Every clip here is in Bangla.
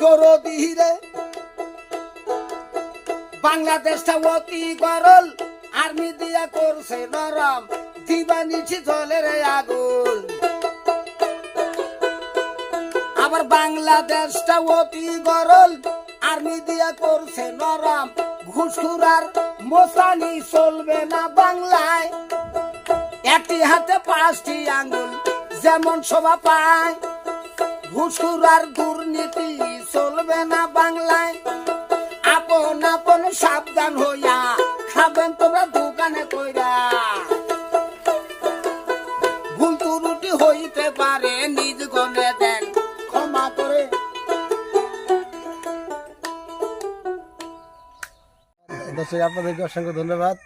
দরদি রে বাংলাদেশটা গরল, আর্মি দিয়া করছে নরম জলের আগুন। আবার বাংলাদেশটা অতি গরল, আর্মি দিয়া করছে নরম ঘুষখুরার মোসানি চলবে না বাংলায়। একটি হাতে পাঁচটি আঙ্গুল যেমন শোভা পায়। ঘুষখুরার দুর্নীতি চলবে না বাংলায়। আপন আপন সাবধান হইয়া খাবেন তোমরা দোকানে কইরা। ভুল ত্রুটি হইতে পারে, নিজ দেন ক্ষমা করে। দর্শক আপনাদেরকে অসংখ্য ধন্যবাদ।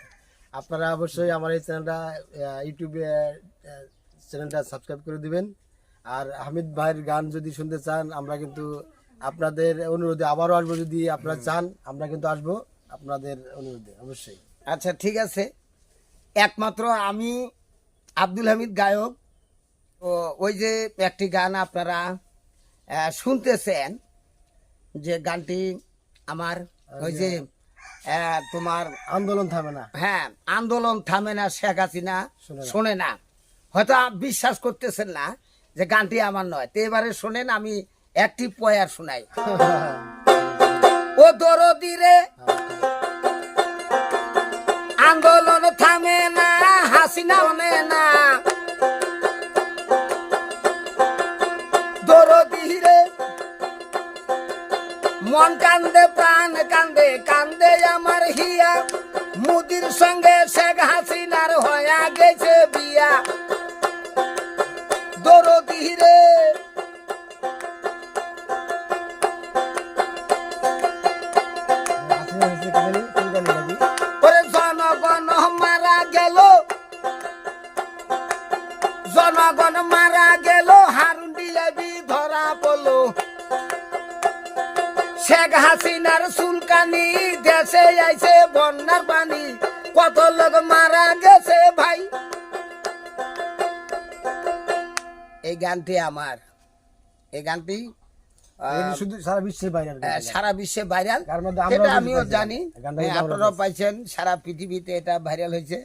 আপনারা অবশ্যই আমার এই চ্যানেলটা ইউটিউবে চ্যানেলটা সাবস্ক্রাইব করে দিবেন। আর হামিদ ভাইয়ের গান যদি শুনতে চান আমরা কিন্তু আপনাদের অনুরোধে আবারও আসব। যদি আপনারা চান আমরা কিন্তু আসব আপনাদের অনুরোধে অবশ্যই। আচ্ছা ঠিক আছে। একমাত্র আমি আব্দুল হামিদ গায়ক। ও ওই যে একটি গান আপনারা শুনতেছেন যে গানটি আমার ওই যে তোমার আন্দোলন থামে না। হ্যাঁ আন্দোলন থামে না শেখ হাসিনা শোনে না। হয়তো বিশ্বাস করতেছেন না যে গানটি আমার নয়। তো এবারে শোনেন, আমি একটি পয়ার শোনাই। ও দরদি রে, আন্দোলন থামে না হাসিনা অনে না। মন কান্দে, প্রাণ কান্দে কান্দে আমার হিয়া। মুদির সঙ্গে শেখ হাসিনার হয়া গেছে বিয়া। দরদি রে হাসিনা হয়েছে কেন ফুলকানি নাকি ওরে জনগণ মারা গেল। জনগণ মারা গেল হারুন ডিলেবি ধরা পড়ল। শেখ হাসিনার সুলকানি দেশে আইছে বন্যার পানি। কত লোক মারা গেছে ভাই। এই গানটি আমার। এই গানটি শুধু সারা বিশ্বে ভাইরাল এটা আমিও জানি। হ্যাঁ, আপনারাও পাইছেন সারা পৃথিবীতে এটা ভাইরাল হয়েছে।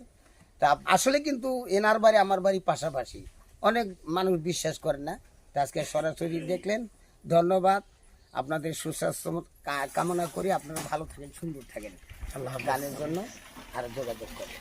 তা আসলে কিন্তু এনার বাড়ি আমার বাড়ি পাশাপাশি। অনেক মানুষ বিশ্বাস করেন না। তা আজকে সরাসরি দেখলেন। ধন্যবাদ। আপনাদের সুস্বাস্থ্য কামনা করি। আপনারা ভালো থাকেন সুন্দর থাকেন। গানের জন্য আর যোগাযোগ করেন।